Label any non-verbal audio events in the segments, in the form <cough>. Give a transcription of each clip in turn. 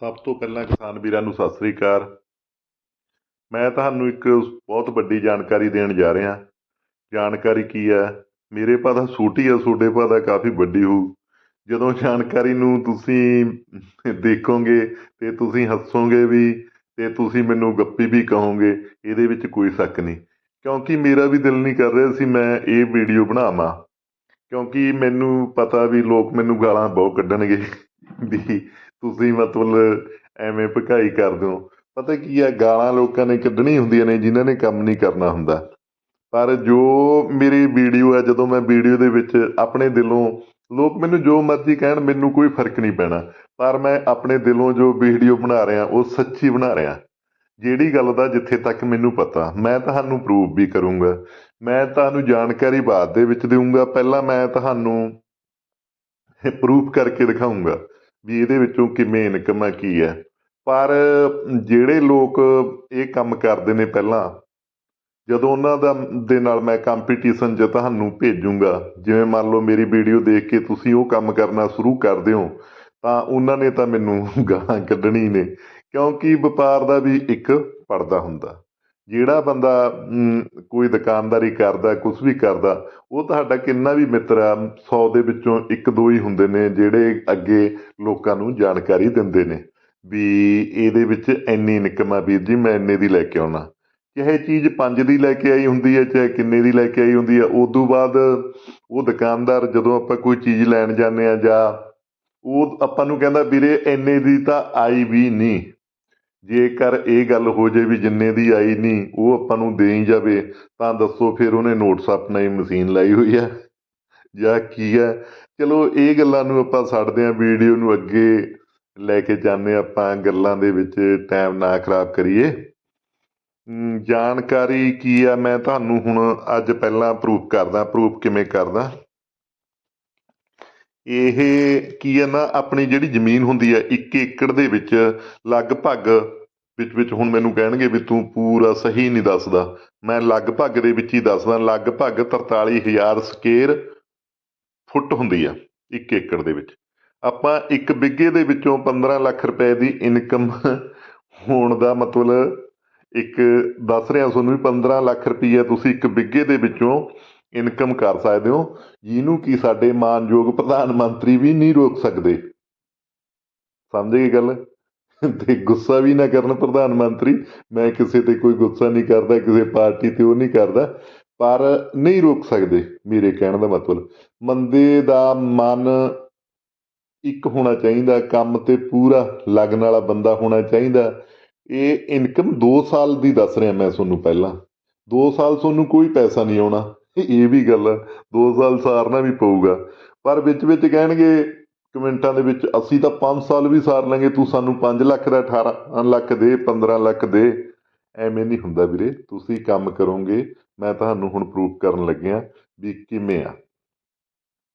ਸਭ ਤੋਂ ਪਹਿਲਾਂ ਕਿਸਾਨ ਵੀਰਾਂ ਨੂੰ ਸਤਿ ਸ੍ਰੀ ਅਕਾਲ। ਮੈਂ ਤੁਹਾਨੂੰ ਇੱਕ ਬਹੁਤ ਵੱਡੀ ਜਾਣਕਾਰੀ ਦੇਣ ਜਾ ਰਿਹਾ। ਜਾਣਕਾਰੀ ਕੀ ਹੈ? ਮੇਰੇ ਪਾ ਤਾਂ ਛੋਟੀ ਆ, ਤੁਹਾਡੇ ਪਾ ਤਾਂ ਕਾਫੀ ਵੱਡੀ ਹੋਊ। ਜਦੋਂ ਜਾਣਕਾਰੀ ਨੂੰ ਤੁਸੀਂ ਦੇਖੋਗੇ ਤੇ ਤੁਸੀਂ ਹੱਸੋਗੇ ਵੀ ਤੇ ਤੁਸੀਂ ਮੈਨੂੰ ਗੱਪੀ ਵੀ ਕਹੋਗੇ, ਇਹਦੇ ਵਿੱਚ ਕੋਈ ਸ਼ੱਕ ਨਹੀਂ। ਕਿਉਂਕਿ ਮੇਰਾ ਵੀ ਦਿਲ ਨਹੀਂ ਕਰ ਰਿਹਾ ਸੀ ਮੈਂ ਇਹ ਵੀਡੀਓ ਬਣਾਵਾਂ। ਕਿਉਂਕਿ ਮੈਨੂੰ ਪਤਾ ਵੀ ਲੋਕ ਮੈਨੂੰ ਗਾਲਾਂ ਬਹੁਤ ਕੱਢਣਗੇ ਵੀ ਤੁਸੀਂ ਮਤਲਬ ਐਵੇਂ ਭਕਾਈ ਕਰਦੇ ਹੋ। ਪਤਾ ਕੀ ਹੈ ਗਾਲਾਂ ਲੋਕਾਂ ਨੇ ਕੱਢਣੀ ਹੁੰਦੀਆਂ ਨੇ, ਜਿਨ੍ਹਾਂ ਨੇ ਕੰਮ ਨਹੀਂ ਕਰਨਾ ਹੁੰਦਾ। ਪਰ ਜੋ ਮੇਰੀ ਵੀਡੀਓ ਹੈ ਜਦੋਂ ਮੈਂ ਵੀਡੀਓ ਦੇ ਵਿੱਚ ਆਪਣੇ ਦਿਲੋਂ, ਲੋਕ ਮੈਨੂੰ ਜੋ ਮਰਜ਼ੀ ਕਹਿਣ, ਮੈਨੂੰ ਕੋਈ ਫ਼ਰਕ ਨਹੀਂ ਪੈਣਾ। ਪਰ ਮੈਂ ਆਪਣੇ ਦਿਲੋਂ ਜੋ ਵੀਡੀਓ ਬਣਾ ਰਿਹਾ, ਉਹ ਸੱਚੀ ਬਣਾ ਰਿਹਾ। ਜਿਹੜੀ ਗੱਲ ਦਾ ਜਿੱਥੇ ਤੱਕ ਮੈਨੂੰ ਪਤਾ, ਮੈਂ ਤੁਹਾਨੂੰ ਪ੍ਰੂਫ ਵੀ ਕਰੂੰਗਾ। ਮੈਂ ਤੁਹਾਨੂੰ ਜਾਣਕਾਰੀ ਬਾਅਦ ਦੇ ਵਿੱਚ ਦੇਵਾਂਗਾ ਪਹਿਲਾਂ ਮੈਂ ਤੁਹਾਨੂੰ ਪ੍ਰੂਫ ਕਰਕੇ ਦਿਖਾਉਂਗਾ ਵੀ ਇਹਦੇ ਵਿੱਚੋਂ ਕਿਵੇਂ ਇਨਕਮ ਹੈ ਕੀ ਹੈ ਪਰ ਜਿਹੜੇ ਲੋਕ ਇਹ ਕੰਮ ਕਰਦੇ ਨੇ ਪਹਿਲਾਂ, ਜਦੋਂ ਉਹਨਾਂ ਦਾ ਦੇ ਨਾਲ ਮੈਂ ਕੰਪੀਟੀਸ਼ਨ 'ਚ ਤੁਹਾਨੂੰ ਭੇਜੂੰਗਾ, ਜਿਵੇਂ ਮੰਨ ਲਓ ਮੇਰੀ ਵੀਡੀਓ ਦੇਖ ਕੇ ਤੁਸੀਂ ਉਹ ਕੰਮ ਕਰਨਾ ਸ਼ੁਰੂ ਕਰਦੇ ਹੋ ਤਾਂ ਉਹਨਾਂ ਨੇ ਤਾਂ ਮੈਨੂੰ <laughs> ਗਾਲਾਂ ਕੱਢਣੀ ਨੇ, ਕਿਉਂਕਿ ਵਪਾਰ ਦਾ ਵੀ ਇੱਕ ਪੜਦਾ ਹੁੰਦਾ। ਜਿਹੜਾ ਬੰਦਾ ਕੋਈ ਦੁਕਾਨਦਾਰੀ ਕਰਦਾ ਕੁਝ ਵੀ ਕਰਦਾ, ਉਹ ਤੁਹਾਡਾ ਕਿੰਨਾ ਵੀ ਮਿੱਤਰ ਆ 100 ਦੇ ਵਿੱਚੋਂ ਇੱਕ ਦੋ ਹੀ ਹੁੰਦੇ ਨੇ, ਜਿਹੜੇ ਅੱਗੇ ਲੋਕਾਂ ਨੂੰ ਜਾਣਕਾਰੀ ਦਿੰਦੇ ਨੇ, ਵੀ ਇਹਦੇ ਵਿੱਚ ਇੰਨੀ ਇਨਕਮ ਆ ਵੀਰ ਜੀ, ਮੈਂ ਇੰਨੇ ਦੀ ਲੈ ਕੇ ਆਉਣਾ। ਚਾਹੇ ਚੀਜ਼ 5 ਦੀ ਲੈ ਕੇ ਆਈ ਹੁੰਦੀ ਹੈ, ਚਾਹੇ ਕਿੰਨੇ ਦੀ ਲੈ ਕੇ ਆਈ ਹੁੰਦੀ ਹੈ, ਉਦੋਂ ਬਾਅਦ ਉਹ ਦੁਕਾਨਦਾਰ ਜਦੋਂ ਆਪਾਂ ਕੋਈ ਚੀਜ਼ ਲੈਣ ਜਾਂਦੇ ਆ ਜਾਂ ਉਹ ਆਪਾਂ ਨੂੰ ਕਹਿੰਦਾ, ਵੀਰੇ, ਇੰਨੇ ਦੀ ਤਾਂ ਆਈ ਵੀ ਨਹੀਂ। ਜੇਕਰ ਇਹ ਗੱਲ ਹੋ ਜੇ ਵੀ ਜਿੰਨੇ ਦੀ ਆਈ ਨਹੀਂ, ਉਹ ਆਪਾਂ ਨੂੰ ਦੇਈ ਜਾਵੇ, ਤਾਂ ਦੱਸੋ ਫਿਰ ਉਹਨੇ ਨੋਟਸ ਆਪਣਾ ਹੀ ਮਸ਼ੀਨ ਲਾਈ ਹੋਈ ਆ। ਜਾਂ ਕੀ ਹੈ ਚਲੋ, ਇਹ ਗੱਲਾਂ ਨੂੰ ਆਪਾਂ ਛੱਡਦੇ ਹਾਂ, ਵੀਡੀਓ ਨੂੰ ਅੱਗੇ ਲੈ ਕੇ ਜਾਂਦੇ ਹਾਂ ਆਪਾਂ ਗੱਲਾਂ ਦੇ ਵਿੱਚ ਟਾਈਮ ਨਾ ਖਰਾਬ ਕਰੀਏ। ਜਾਣਕਾਰੀ ਕੀ ਆ? ਮੈਂ ਤੁਹਾਨੂੰ ਹੁਣ ਅੱਜ ਪਹਿਲਾਂ ਪ੍ਰੂਫ ਕਰਦਾ। ਪ੍ਰੂਫ ਕਿਵੇਂ ਕਰਦਾ? ਇਹ ਕੀ ਹੈ ਨਾ, ਆਪਣੀ ਜਿਹੜੀ ਜ਼ਮੀਨ ਹੁੰਦੀ ਹੈ 1 ਏਕੜ ਦੇ ਵਿੱਚ ਲਗਭਗ ਵਿੱਚ ਵਿੱਚ ਹੁਣ ਮੈਨੂੰ ਕਹਿਣਗੇ ਵੀ ਤੂੰ ਪੂਰਾ ਸਹੀ ਨਹੀਂ ਦੱਸਦਾ। ਮੈਂ ਲਗਭਗ ਦੇ ਵਿੱਚ ਹੀ ਦੱਸਦਾ, ਲਗਭਗ 43000 ਸਕੁਅਰ ਫੁੱਟ ਹੁੰਦੀ ਆ, ਇੱਕ ਏਕੜ ਦੇ ਵਿੱਚ। ਆਪਾਂ ਇੱਕ ਬਿੱਗੇ ਦੇ ਵਿੱਚੋਂ 15 ਲੱਖ ਰੁਪਏ ਦੀ ਇਨਕਮ ਹੋਣ ਦਾ ਮਤਲਬ ਇੱਕ ਦੱਸ ਰਿਹਾ ਤੁਹਾਨੂੰ ਵੀ 15 ਲੱਖ ਰੁਪਈਆ ਤੁਸੀਂ ਇੱਕ ਬਿੱਗੇ ਦੇ ਵਿੱਚੋਂ ਇਨਕਮ ਕਰ ਸਕਦੇ ਹੋ, ਜਿਹਨੂੰ ਕਿ ਸਾਡੇ ਮਾਨਯੋਗ ਪ੍ਰਧਾਨ ਮੰਤਰੀ ਵੀ ਨਹੀਂ ਰੋਕ ਸਕਦੇ। ਸਮਝ ਗਏ ਗੱਲ? ਤੇ ਗੁੱਸਾ ਵੀ ਨਾ ਕਰਨ ਪ੍ਰਧਾਨ ਮੰਤਰੀ। ਮੈਂ ਕਿਸੇ ਤੇ ਕੋਈ ਗੁੱਸਾ ਨਹੀਂ ਕਰਦਾ, ਕਿਸੇ ਪਾਰਟੀ ਤੇ ਉਹ ਨਹੀਂ ਕਰਦਾ, ਪਰ ਨਹੀਂ ਰੋਕ ਸਕਦੇ, ਮੇਰੇ ਕਹਿਣ ਦਾ ਮਤਲਬ। ਬੰਦੇ ਦਾ ਮਨ ਇੱਕ ਹੋਣਾ ਚਾਹੀਦਾ, ਕੰਮ ਤੇ ਪੂਰਾ ਲੱਗਣ ਵਾਲਾ ਬੰਦਾ ਹੋਣਾ ਚਾਹੀਦਾ। ਇਹ ਇਨਕਮ 2 ਸਾਲ ਦੀ ਦੱਸ ਰਿਹਾ ਮੈਂ ਤੁਹਾਨੂੰ ਪਹਿਲਾਂ। 2 ਸਾਲ ਤੁਹਾਨੂੰ ਕੋਈ ਪੈਸਾ ਨਹੀਂ ਆਉਣਾ। ਇਹ ਵੀ ਗੱਲ ਆ, ਦੋ ਸਾਲ ਸਾਰਨਾ ਵੀ ਪਊਗਾ। ਪਰ ਵਿੱਚ ਵਿੱਚ ਕਹਿਣਗੇ, ਕਮੈਂਟਾਂ ਦੇ ਵਿੱਚ, ਅਸੀਂ ਤਾਂ 5 ਸਾਲ ਵੀ ਸਾਰ ਲਾਂਗੇ, ਤੂੰ ਸਾਨੂੰ 5 ਲੱਖ ਦਾ 18 ਲੱਖ ਦੇ 15 ਲੱਖ ਦੇ। ਐਵੇਂ ਨਹੀਂ ਹੁੰਦਾ ਵੀਰੇ, ਤੁਸੀਂ ਕੰਮ ਕਰੋਗੇ, ਮੈਂ ਤੁਹਾਨੂੰ ਹੁਣ ਪ੍ਰੂਫ ਕਰਨ ਲੱਗਿਆ ਵੀ ਕਿਵੇਂ ਆ।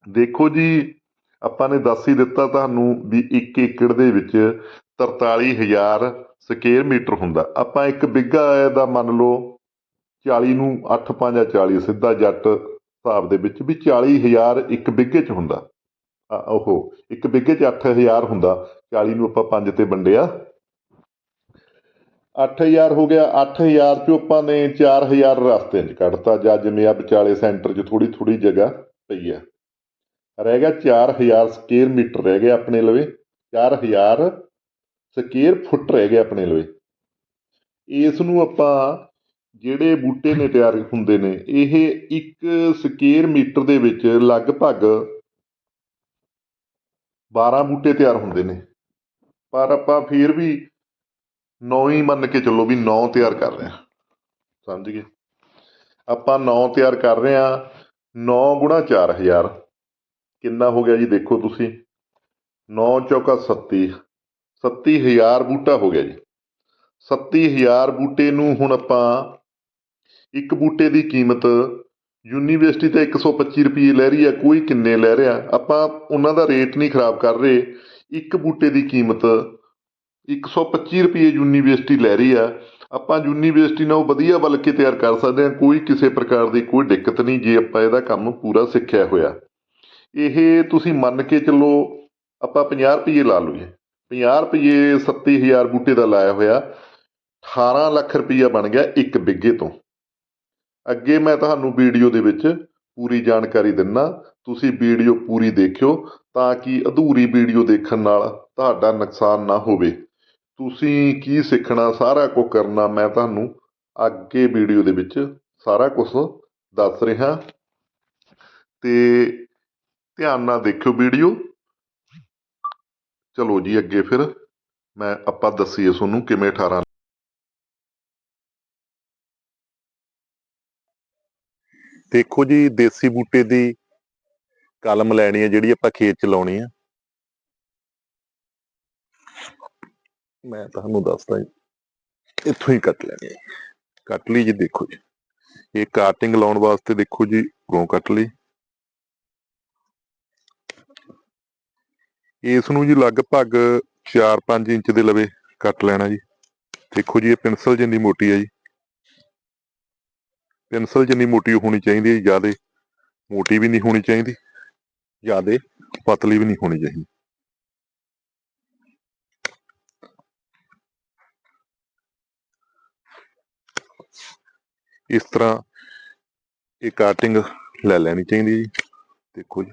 ਦੇਖੋ ਜੀ, ਆਪਾਂ ਨੇ ਦੱਸ ਹੀ ਦਿੱਤਾ ਤੁਹਾਨੂੰ ਵੀ 1 ਏਕੜ ਦੇ ਵਿੱਚ 43000 ਸਕੁਅਰ ਮੀਟਰ ਹੁੰਦਾ। ਆਪਾਂ ਇੱਕ ਬਿੱਗਾ ਦਾ ਮੰਨ ਲਓ 40 ਨੂੰ 8 5 40 ਸਿੱਧਾ ਜੱਟ ਹਿਸਾਬ ਦੇ ਵਿੱਚ ਵੀ 40000 ਇੱਕ ਬਿੱਗੇ 'ਚ ਹੁੰਦਾ। ਉਹ ਇੱਕ ਬਿੱਗੇ 'ਚ 8000 ਹੁੰਦਾ। 40 ਨੂੰ ਆਪਾਂ 5 ਤੇ ਵੰਡਿਆ। 8000 ਹੋ ਗਿਆ 8000 ਚੋਂ ਆਪਾਂ ਨੇ 4000 ਰਸਤੇ 'ਚ ਕੱਢਤਾ। ਜਾਂ ਜਿਵੇਂ ਆ ਵਿਚਾਲੇ ਸੈਂਟਰ 'ਚ ਥੋੜੀ ਥੋੜੀ ਜਗ੍ਹਾ ਪਈ ਆ। ਰਹਿ ਗਿਆ 4000 ਸਕੁਅਰ ਮੀਟਰ ਰਹਿ ਗਿਆ ਆਪਣੇ ਲਵੇ। 4000 ਸਕੁਅਰ ਫੁੱਟ ਰਹਿ ਗਿਆ ਆਪਣੇ ਲਵੇ। ਇਸ ਨੂੰ ਆਪਾਂ ਜਿਹੜੇ ਬੂਟੇ ਨੇ ਤਿਆਰ ਹੁੰਦੇ ਨੇ, ਇਹ 1 ਸਕੁਅਰ ਮੀਟਰ ਦੇ ਵਿੱਚ ਲਗਭਗ 12 ਬੂਟੇ ਤਿਆਰ ਹੁੰਦੇ ਨੇ। ਪਰ ਆਪਾਂ ਫਿਰ ਵੀ ਨੌ ਹੀ ਮੰਨ ਕੇ ਚੱਲੋ ਵੀ ਨੌ ਤਿਆਰ ਕਰ ਰਹੇ ਹਾਂ। ਸਮਝ ਗਏ? ਆਪਾਂ ਨੌ ਤਿਆਰ ਕਰ ਰਹੇ ਹਾਂ 9 ਗੁਣਾ 4000 ਕਿੰਨਾ ਹੋ ਗਿਆ ਜੀ ਦੇਖੋ ਤੁਸੀਂ। 9 ਚੌਕਾ 37 37000 ਬੂਟਾ ਹੋ ਗਿਆ ਜੀ। 37000 ਬੂਟੇ ਨੂੰ ਹੁਣ ਆਪਾਂ ਇੱਕ ਬੂਟੇ ਦੀ ਕੀਮਤ ਯੂਨੀਵਰਸਿਟੀ ਤਾਂ ਇੱਕ ਸੌ ਪੱਚੀ ਰੁਪਈਏ ਲੈ ਰਹੀ ਹੈ, ਕੋਈ ਕਿੰਨੇ ਲੈ ਰਿਹਾ? ਆਪਾਂ ਉਹਨਾਂ ਦਾ ਰੇਟ ਨਹੀਂ ਖਰਾਬ ਕਰ ਰਹੇ। ਇੱਕ ਬੂਟੇ ਦੀ ਕੀਮਤ ਇੱਕ ਸੌ ਪੱਚੀ ਰੁਪਈਏ ਯੂਨੀਵਰਸਿਟੀ ਲੈ ਰਹੀ ਆ। ਆਪਾਂ ਯੂਨੀਵਰਸਿਟੀ ਨਾਲ ਉਹ ਵਧੀਆ ਬਲ ਕੇ ਤਿਆਰ ਕਰ ਸਕਦੇ ਹਾਂ, ਕੋਈ ਕਿਸੇ ਪ੍ਰਕਾਰ ਦੀ ਕੋਈ ਦਿੱਕਤ ਨਹੀਂ ਜੇ ਆਪਾਂ ਇਹਦਾ ਕੰਮ ਪੂਰਾ ਸਿੱਖਿਆ ਹੋਇਆ। ਇਹ ਤੁਸੀਂ ਮੰਨ ਕੇ ਚੱਲੋ, ਆਪਾਂ 50 ਰੁਪਏ ਲਾ ਲਈਏ। 50 ਰੁਪਏ 37000 ਬੂਟੇ ਦਾ ਲਾਇਆ ਹੋਇਆ 18 ਲੱਖ ਰੁਪਈਆ ਬਣ ਗਿਆ ਇੱਕ ਬਿੱਗੇ ਤੋਂ। ਅੱਗੇ ਮੈਂ ਤੁਹਾਨੂੰ ਵੀਡੀਓ ਦੇ ਵਿੱਚ ਪੂਰੀ ਜਾਣਕਾਰੀ ਦਿੰਨਾ। ਤੁਸੀਂ ਵੀਡੀਓ ਪੂਰੀ ਦੇਖਿਓ ਤਾਂ ਕਿ ਅਧੂਰੀ ਵੀਡੀਓ ਦੇਖਣ ਨਾਲ ਤੁਹਾਡਾ ਨੁਕਸਾਨ ਨਾ ਹੋਵੇ। ਤੁਸੀਂ ਕੀ ਸਿੱਖਣਾ, ਸਾਰਾ ਕੁਝ ਕਰਨਾ, ਮੈਂ ਤੁਹਾਨੂੰ ਅੱਗੇ ਵੀਡੀਓ ਦੇ ਵਿੱਚ ਸਾਰਾ ਕੁਝ ਦੱਸ ਰਿਹਾ। ਤੇ ਧਿਆਨ ਨਾਲ ਦੇਖਿਓ ਵੀਡੀਓ। ਚਲੋ ਜੀ, ਅੱਗੇ ਫਿਰ ਮੈਂ ਆਪਾਂ ਦੱਸੀਏ ਤੁਹਾਨੂੰ ਕਿਵੇਂ 18 ਦੇਖੋ ਜੀ, ਦੇਸੀ ਬੂਟੇ ਦੀ ਕਲਮ ਲੈਣੀ ਹੈ, ਜਿਹੜੀ ਆਪਾਂ ਖੇਤ ਚ ਲਾਉਣੀ ਆ ਮੈਂ ਤੁਹਾਨੂੰ ਦੱਸਦਾ ਜੀ, ਇੱਥੋਂ ਹੀ ਕੱਟ ਲੈਣੀ ਹੈ। ਕੱਟ ਲਈ ਜੀ, ਦੇਖੋ ਜੀ। ਇਹ ਕਾਟਿੰਗ ਲਾਉਣ ਵਾਸਤੇ ਦੇਖੋ ਜੀ ਗੋਂ ਕੱਟ ਲਈ। ਇਸ ਨੂੰ ਜੀ, ਲਗਭਗ 4-5 ਇੰਚ ਦੇ ਲਵੇ ਕੱਟ ਲੈਣਾ ਜੀ। ਦੇਖੋ ਜੀ, ਇਹ ਪਿੰਸਲ ਜਿੰਨੀ ਮੋਟੀ ਹੈ ਜੀ। ਪੈਨਸਲ ਜਿੰਨੀ ਮੋਟੀ ਹੋਣੀ ਚਾਹੀਦੀ ਹੈ, ਜ਼ਿਆਦਾ ਮੋਟੀ ਵੀ ਨਹੀਂ ਹੋਣੀ ਚਾਹੀਦੀ, ਜ਼ਿਆਦਾ ਪਤਲੀ ਵੀ ਨਹੀਂ ਹੋਣੀ ਚਾਹੀਦੀ। ਇਸ ਤਰ੍ਹਾਂ ਇਹ ਕਾਟਿੰਗ ਲੈ ਲੈਣੀ ਚਾਹੀਦੀ ਜੀ, ਦੇਖੋ ਜੀ।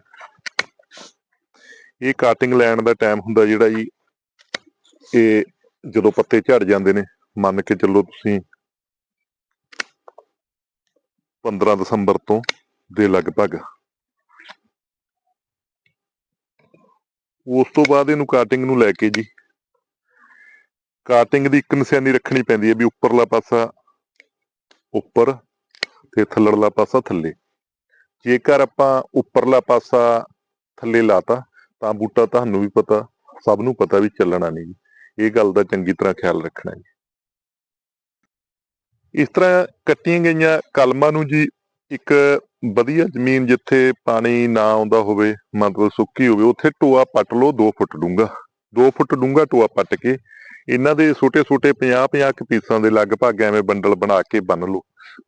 ਇਹ ਕਾਟਿੰਗ ਲੈਣ ਦਾ ਟਾਈਮ ਹੁੰਦਾ ਜਿਹੜਾ ਜੀ, ਇਹ ਜਦੋਂ ਪੱਤੇ ਝੜ ਜਾਂਦੇ ਨੇ, ਮੰਨ ਕੇ ਚੱਲੋ ਤੁਸੀਂ 15 ਦਸੰਬਰ ਤੋਂ ਦੇ ਲਗਭਗ। ਉਸ ਤੋਂ ਬਾਅਦ ਇਹਨੂੰ ਕਾਟਿੰਗ ਨੂੰ ਲੈ ਕੇ ਜੀ। ਕਾਟਿੰਗ ਦੀ ਇੱਕ ਨਿਸ਼ਾਨੀ ਰੱਖਣੀ ਪੈਂਦੀ ਹੈ ਵੀ ਉੱਪਰਲਾ ਪਾਸਾ ਉੱਪਰ ਤੇ ਥੱਲੜਲਾ ਪਾਸਾ ਥੱਲੇ। ਜੇਕਰ ਆਪਾਂ ਉੱਪਰਲਾ ਪਾਸਾ ਥੱਲੇ ਲਾਤਾ, ਤਾਂ ਬੂਟਾ ਤੁਹਾਨੂੰ ਵੀ ਪਤਾ, ਸਭ ਨੂੰ ਪਤਾ ਵੀ ਚੱਲਣਾ ਨਹੀਂ। ਜੀ ਇਹ ਗੱਲ ਦਾ ਚੰਗੀ ਤਰ੍ਹਾਂ ਖਿਆਲ ਰੱਖਣਾ ਜੀ। ਇਸ ਤਰ੍ਹਾਂ ਕੱਟੀਆਂ ਗਈਆਂ ਕਲਮਾਂ ਨੂੰ ਜੀ ਇੱਕ ਵਧੀਆ ਜ਼ਮੀਨ ਜਿੱਥੇ ਪਾਣੀ ਨਾ ਆਉਂਦਾ ਹੋਵੇ, ਮਤਲਬ ਸੁੱਕੀ ਹੋਵੇ, ਉੱਥੇ ਟੋਆ ਪੱਟ ਲਓ 2 ਫੁੱਟ ਡੂੰਘਾ। 2 ਫੁੱਟ ਡੂੰਘਾ ਟੋਆ ਪੱਟ ਕੇ ਇਹਨਾਂ ਦੇ ਛੋਟੇ-ਛੋਟੇ 50-50 ਕੁ ਪੀਸਾਂ ਦੇ ਲਗਭਗ ਐਵੇਂ ਬੰਡਲ ਬਣਾ ਕੇ ਬੰਨ ਲਓ।